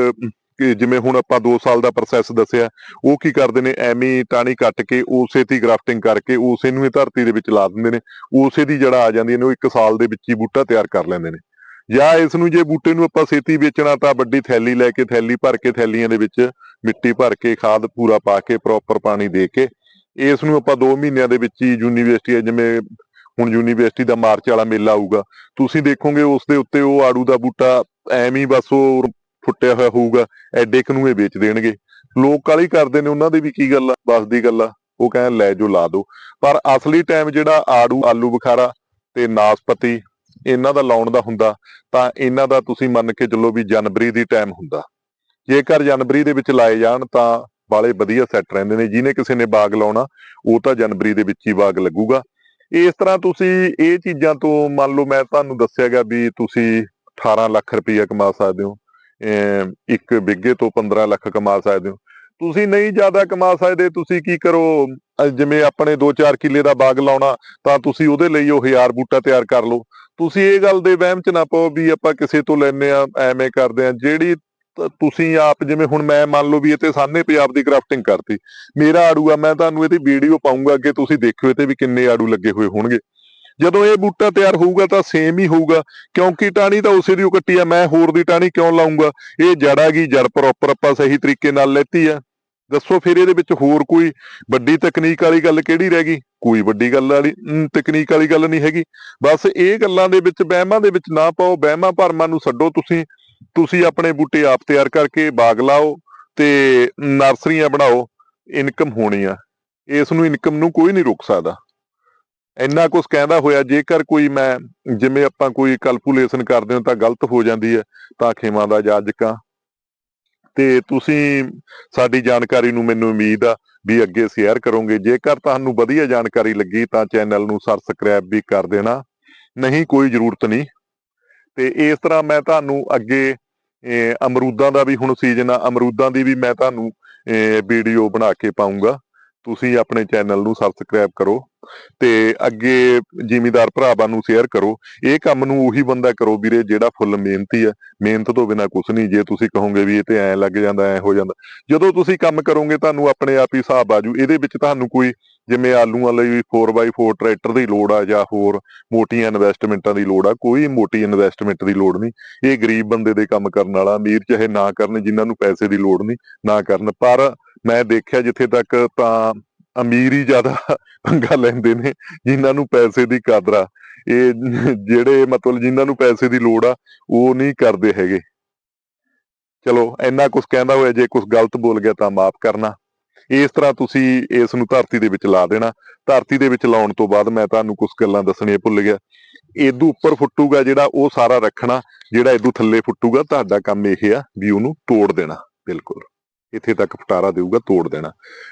ਜਿਵੇਂ ਹੁਣ ਆਪਾਂ 2 ਸਾਲ ਦਾ ਪ੍ਰੋਸੈਸ ਦੱਸਿਆ, ਉਹ ਕੀ ਕਰਦੇ ਨੇ, ਐਵੇਂ ਟਾਣੀ ਕੱਟ ਕੇ, ਉਸੇ ਦੀ ਗ੍ਰਾਫਟਿੰਗ ਕਰਕੇ, ਉਸੇ ਨੂੰ ਹੀ ਧਰਤੀ ਦੇ ਵਿੱਚ ਲਾ ਦਿੰਦੇ ਨੇ। ਉਸੇ ਦੀ ਜੜ੍ਹਾਂ ਆ ਜਾਂਦੀ ਨੇ ਉਹ ਇੱਕ ਸਾਲ ਦੇ ਵਿੱਚ ਹੀ ਬੂਟਾ ਤਿਆਰ ਕਰ ਲੈਂਦੇ ਨੇ। ਜਾਂ ਇਸ ਨੂੰ ਜੇ ਬੂਟੇ ਨੂੰ ਆਪਾਂ ਛੇਤੀ ਵੇਚਣਾ, ਤਾਂ ਵੱਡੀ ਥੈਲੀ ਲੈ ਕੇ, ਥੈਲੀ ਭਰ ਕੇ, ਥੈਲੀਆਂ ਦੇ ਵਿੱਚ ਮਿੱਟੀ ਭਰ ਕੇ, ਖਾਦ ਪੂਰਾ ਪਾ ਕੇ ਪ੍ਰੋਪਰ ਪਾਣੀ ਦੇ ਕੇ ਇਸ ਨੂੰ ਆਪਾਂ 2 ਮਹੀਨਿਆਂ ਦੇ ਵਿੱਚ ਹੀ ਯੂਨੀਵਰਸਿਟੀ ਜਿਵੇਂ ਹੁਣ ਯੂਨੀਵਰਸਿਟੀ ਦਾ ਮਾਰਚ ਵਾਲਾ ਮੇਲਾ ਆਊਗਾ। ਤੁਸੀਂ ਦੇਖੋਗੇ ਉਸ ਦੇ ਉੱਤੇ ਉਹ ਆੜੂ ਦਾ ਬੂਟਾ ਐਵੇਂ ਹੀ ਬਸ ਉਹ ਫੁੱਟਿਆ ਹੋਇਆ ਹੋਊਗਾ, ਐਡੇ ਕੁ ਨੂੰ ਇਹ ਵੇਚ ਦੇਣਗੇ। ਲੋਕ ਕਾਲੀ ਕਰਦੇ ਨੇ, ਉਹਨਾਂ ਦੀ ਵੀ ਕੀ ਗੱਲ ਆ, ਬਸ ਦੀ ਗੱਲ ਆ, ਉਹ ਕਹਿਣ ਲੈ ਜੋ ਲਾ ਦੋ। ਪਰ ਅਸਲੀ ਟਾਈਮ ਜਿਹੜਾ ਆੜੂ, ਆਲੂ ਬੁਖਾਰਾ ਤੇ ਨਾਸਪਤੀ, ਇਹਨਾਂ ਦਾ ਲਾਉਣ ਦਾ ਹੁੰਦਾ, ਤਾਂ ਇਹਨਾਂ ਦਾ ਤੁਸੀਂ ਮੰਨ ਕੇ ਚੱਲੋ ਵੀ ਜਨਵਰੀ ਦੀ ਟਾਈਮ ਹੁੰਦਾ। ਜੇਕਰ ਜਨਵਰੀ ਦੇ ਵਿੱਚ ਲਾਏ ਜਾਣ, ਤਾਂ ਬਾਲੇ ਵਧੀਆ ਸੈੱਟ ਰਹਿੰਦੇ ਨੇ, ਜਿਹਨੇ ਕਿਸੇ ਨੇ ਬਾਗ ਲਾਉਣਾ, ਉਹ ਤਾਂ ਜਨਵਰੀ ਦੇ ਵਿੱਚ ਹੀ ਬਾਗ ਲੱਗੂਗਾ। ਇਸ ਤਰ੍ਹਾਂ ਤੁਸੀਂ ਇਹ ਚੀਜ਼ਾਂ ਤੋਂ ਮੰਨ ਲਓ ਮੈਂ ਤੁਹਾਨੂੰ ਦੱਸਿਆਗਾ ਵੀ ਤੁਸੀਂ 18 ਲੱਖ ਰੁਪਈਆ ਕਮਾ ਸਕਦੇ ਹੋ ਇੱਕ ਬਿੱਗੇ ਤੋਂ 15 ਲੱਖ ਕਮਾ ਸਕਦੇ ਹੋ। ਤੁਸੀਂ ਨਹੀਂ ਜ਼ਿਆਦਾ ਕਮਾ ਸਕਦੇ, ਤੁਸੀਂ ਕੀ ਕਰੋ ਜਿਵੇਂ ਆਪਣੇ 2-4 ਕਿੱਲੇ ਦਾ ਬਾਗ ਲਾਉਣਾ, ਤਾਂ ਤੁਸੀਂ ਉਹਦੇ ਲਈ ਉਹ ਹਜ਼ਾਰ ਬੂਟਾ ਤਿਆਰ ਕਰ ਲਓ। ਤੁਸੀਂ ਇਹ ਗੱਲ ਦੇ ਵਹਿਮ ਚ ਨਾ ਪਾਓ ਵੀ ਆਪਾਂ ਕਿਸੇ ਤੋਂ ਲੈਨੇ ਆ ਐਵੇਂ ਕਰਦੇ ਆ ਜਿਹੜੀ ਤੁਸੀਂ ਆਪ ਜਿਵੇਂ ਹੁਣ ਮੈਂ ਮੰਨ ਲਓ ਵੀ ਇਹ ਤੇ ਸਾਨੇ ਪੰਜਾਬ ਦੀ ਗ੍ਰਾਫਟਿੰਗ ਕਰਤੀ, ਮੇਰਾ ਆੜੂ ਆ, ਮੈਂ ਤੁਹਾਨੂੰ ਇਹਦੀ ਵੀਡੀਓ ਪਾਉਂਗਾ ਅੱਗੇ, ਤੁਸੀਂ ਦੇਖਿਓ ਤੇ ਵੀ ਕਿੰਨੇ ਆੜੂ ਲੱਗੇ ਹੋਏ ਹੋਣਗੇ। ਜਦੋਂ ਇਹ ਬੂਟਾ ਤਿਆਰ ਹੋਊਗਾ ਤਾਂ ਸੇਮ ਹੀ ਹੋਊਗਾ, ਕਿਉਂਕਿ ਟਾਣੀ ਤਾਂ ਉਸੇ ਦੀ ਓ ਕੱਟੀ ਆ, ਮੈਂ ਹੋਰ ਦੀ ਟਾਣੀ ਕਿਉਂ ਲਾਉਂਗਾ ਇਹ ਜੜਾ ਗਈ ਜੜ ਪ੍ਰੋਪਰ ਆਪਾਂ ਸਹੀ ਤਰੀਕੇ ਨਾਲ ਲੈਤੀ ਆ। ਦੱਸੋ ਫਿਰ ਇਹਦੇ ਵਿੱਚ ਹੋਰ ਕੋਈ ਵੱਡੀ ਤਕਨੀਕ ਵਾਲੀ ਗੱਲ ਕਿਹੜੀ ਰਹਿ ਗਈ? ਕੋਈ ਵੱਡੀ ਗੱਲ ਵਾਲੀ ਤਕਨੀਕ ਵਾਲੀ ਗੱਲ ਨਹੀਂ ਹੈਗੀ। ਬਸ ਇਹ ਗੱਲਾਂ ਦੇ ਵਿੱਚ, ਵਹਿਮਾਂ ਦੇ ਵਿੱਚ ਨਾ ਪਾਓ, ਵਹਿਮਾਂ ਭਰਮਾਂ ਨੂੰ ਛੱਡੋ ਤੁਸੀਂ। ਤੁਸੀਂ ਆਪਣੇ ਬੂਟੇ ਆਪ ਤਿਆਰ ਕਰਕੇ ਬਾਗ ਲਾਓ ਤੇ ਨਰਸਰੀਆਂ ਬਣਾਓ, ਇਨਕਮ ਹੋਣੀ ਆ। ਇਸ ਨੂੰ ਇਨਕਮ ਨੂੰ ਕੋਈ ਨਹੀਂ ਰੋਕ ਸਕਦਾ। ਇੰਨਾ ਕੁਝ ਕਹਿੰਦਾ ਹੋਇਆ, ਜੇਕਰ ਕੋਈ ਮੈਂ, ਜਿਵੇਂ ਆਪਾਂ ਕੋਈ ਕੈਲਕੂਲੇਸ਼ਨ ਕਰਦੇ ਹਾਂ ਤਾਂ ਗਲਤ ਹੋ ਜਾਂਦੀ ਹੈ, ਤਾਂ ਖਿਮਾ ਦਾ ਜਾਜਕਾਂ ਤੇ ਤੁਸੀਂ ਸਾਡੀ ਜਾਣਕਾਰੀ ਨੂੰ ਮੈਨੂੰ ਉਮੀਦ ਆ ਵੀ ਅੱਗੇ ਸ਼ੇਅਰ ਕਰੋਗੇ। ਜੇਕਰ ਤੁਹਾਨੂੰ ਵਧੀਆ ਜਾਣਕਾਰੀ ਲੱਗੀ ਤਾਂ ਚੈਨਲ ਨੂੰ ਸਬਸਕ੍ਰਾਈਬ ਵੀ ਕਰ ਦੇਣਾ। ਨਹੀਂ, ਕੋਈ ਜ਼ਰੂਰਤ ਨਹੀਂ। ਤੇ ਇਸ ਤਰ੍ਹਾਂ ਮੈਂ ਤੁਹਾਨੂੰ ਅੱਗੇ ਅਮਰੂਦਾਂ ਦਾ ਵੀ ਹੁਣ ਸੀਜ਼ਨ ਆ, ਅਮਰੂਦਾਂ ਦੀ ਵੀ ਮੈਂ ਤੁਹਾਨੂੰ ਵੀਡੀਓ ਬਣਾ ਕੇ ਪਾਉਂਗਾ ਤੁਸੀਂ ਆਪਣੇ ਚੈਨਲ ਨੂੰ ਸਬਸਕ੍ਰਾਈਬ ਕਰੋ ਤੇ ਅੱਗੇ ਜ਼ਿਮੀਦਾਰ ਭਰਾਵਾਂ ਨੂੰ ਸ਼ੇਅਰ ਕਰੋ। ਇਹ ਕੰਮ ਨੂੰ ਉਹੀ ਬੰਦਾ ਕਰੋ ਵੀਰੇ ਜਿਹੜਾ ਫੁੱਲ ਮਿਹਨਤੀ ਹੈ ਮਿਹਨਤ ਤੋਂ ਬਿਨਾ ਕੁਝ ਨਹੀਂ। ਜੇ ਤੁਸੀਂ ਕਹੋਗੇ ਵੀ ਇਹ ਤੇ ਐ ਲੱਗ ਜਾਂਦਾ, ਐ ਹੋ ਜਾਂਦਾ। ਜਦੋਂ ਤੁਸੀਂ ਕੰਮ ਕਰੋਗੇ, ਤੁਹਾਨੂੰ ਆਪਣੇ ਆਪ ਹੀ ਹਿਸਾਬ ਆਜੂ ਇਹਦੇ ਵਿੱਚ ਤੁਹਾਨੂੰ ਕੋਈ ਜਿਵੇਂ ਆਲੂਆਂ ਲਈ 4x4 ਟਰੈਕਟਰ ਦੀ ਲੋੜ ਆ ਜਾਂ ਹੋਰ ਮੋਟੀਆਂ ਇਨਵੈਸਟਮੈਂਟਾਂ ਦੀ ਲੋੜ ਆ, ਕੋਈ ਮੋਟੀ ਇਨਵੈਸਟਮੈਂਟ ਦੀ ਲੋੜ ਨਹੀਂ। ਇਹ ਗਰੀਬ ਬੰਦੇ ਦੇ ਕੰਮ ਕਰਨ ਵਾਲਾ, ਅਮੀਰ ਚਾਹੇ ਨਾ ਕਰਨ, ਜਿਨ੍ਹਾਂ ਨੂੰ ਪੈਸੇ ਦੀ ਲੋੜ ਨਹੀਂ, ਨਾ ਕਰਨ। ਪਰ ਮੈਂ ਦੇਖਿਆ ਜਿੱਥੇ ਤੱਕ ਤਾਂ ਅਮੀਰ ਹੀ ਜ਼ਿਆਦਾ ਪੰਗਾ ਲੈਂਦੇ ਨੇ, ਜਿਨ੍ਹਾਂ ਨੂੰ ਪੈਸੇ ਦੀ ਕਦਰ ਆ। ਇਹ ਜਿਹੜੇ ਮਤਲਬ ਜਿਨ੍ਹਾਂ ਨੂੰ ਪੈਸੇ ਦੀ ਲੋੜ ਆ, ਉਹ ਨਹੀਂ ਕਰਦੇ ਹੈਗੇ। ਚਲੋ, ਇੰਨਾ ਕੁਝ ਕਹਿੰਦਾ ਹੋਇਆ, ਜੇ ਕੁਝ ਗਲਤ ਬੋਲ ਗਿਆ ਤਾਂ ਮਾਫ ਕਰਨਾ। ਇਸ ਤਰ੍ਹਾਂ ਤੁਸੀਂ ਇਸ ਨੂੰ ਧਰਤੀ ਦੇ ਵਿੱਚ ਲਾ ਦੇਣਾ। ਧਰਤੀ ਦੇ ਵਿੱਚ ਲਾਉਣ ਤੋਂ ਬਾਅਦ ਮੈਂ ਤੁਹਾਨੂੰ ਕੁਝ ਗੱਲਾਂ ਦੱਸਣੀਆਂ ਭੁੱਲ ਗਿਆ। ਇਦੋਂ ਉੱਪਰ ਫੁੱਟੂਗਾ ਜਿਹੜਾ ਉਹ ਸਾਰਾ ਰੱਖਣਾ, ਜਿਹੜਾ ਇਦੋਂ ਥੱਲੇ ਫੁੱਟੂਗਾ, ਤੁਹਾਡਾ ਕੰਮ ਇਹ ਆ ਵੀ ਉਹਨੂੰ ਤੋੜ ਦੇਣਾ, ਬਿਲਕੁਲ। ਇੱਥੇ ਤੱਕ ਫਟਾਰਾ ਦੇਊਗਾ, ਤੋੜ ਦੇਣਾ।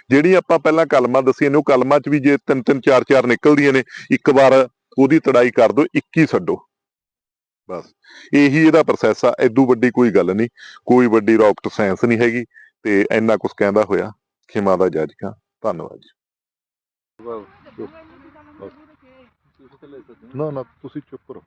ਜਿਹੜੀ ਆਪਾਂ ਪਹਿਲਾਂ ਕਲਮਾਂ ਦੱਸੀਆਂ ਨੇ, ਉਹ ਕਲਮਾਂ 'ਚ ਵੀ ਜੇ ਤਿੰਨ ਤਿੰਨ, ਚਾਰ ਚਾਰ ਨਿਕਲਦੀਆਂ ਨੇ, ਇੱਕ ਵਾਰ ਉਹਦੀ ਤੜਾਈ ਕਰ ਦਿਓ 21 ਛੱਡੋ। ਬਸ, ਇਹੀ ਇਹਦਾ ਪ੍ਰੋਸੈਸ ਆ ਐਦੂ ਵੱਡੀ ਕੋਈ ਗੱਲ ਨਹੀਂ, ਕੋਈ ਵੱਡੀ ਰੌਕਟ ਸਾਇੰਸ ਨਹੀਂ ਹੈਗੀ, ਤੇ ਇੰਨਾ ਕੁਝ ਕਹਿੰਦਾ ਹੋਇਆ। ਖਿਮਾ ਦਾ ਜੱਜ ਧੰਨਵਾਦ ਜੀ। ਨਾ ਨਾ ਤੁਸੀਂ ਚੁੱਪ ਰਹੋ।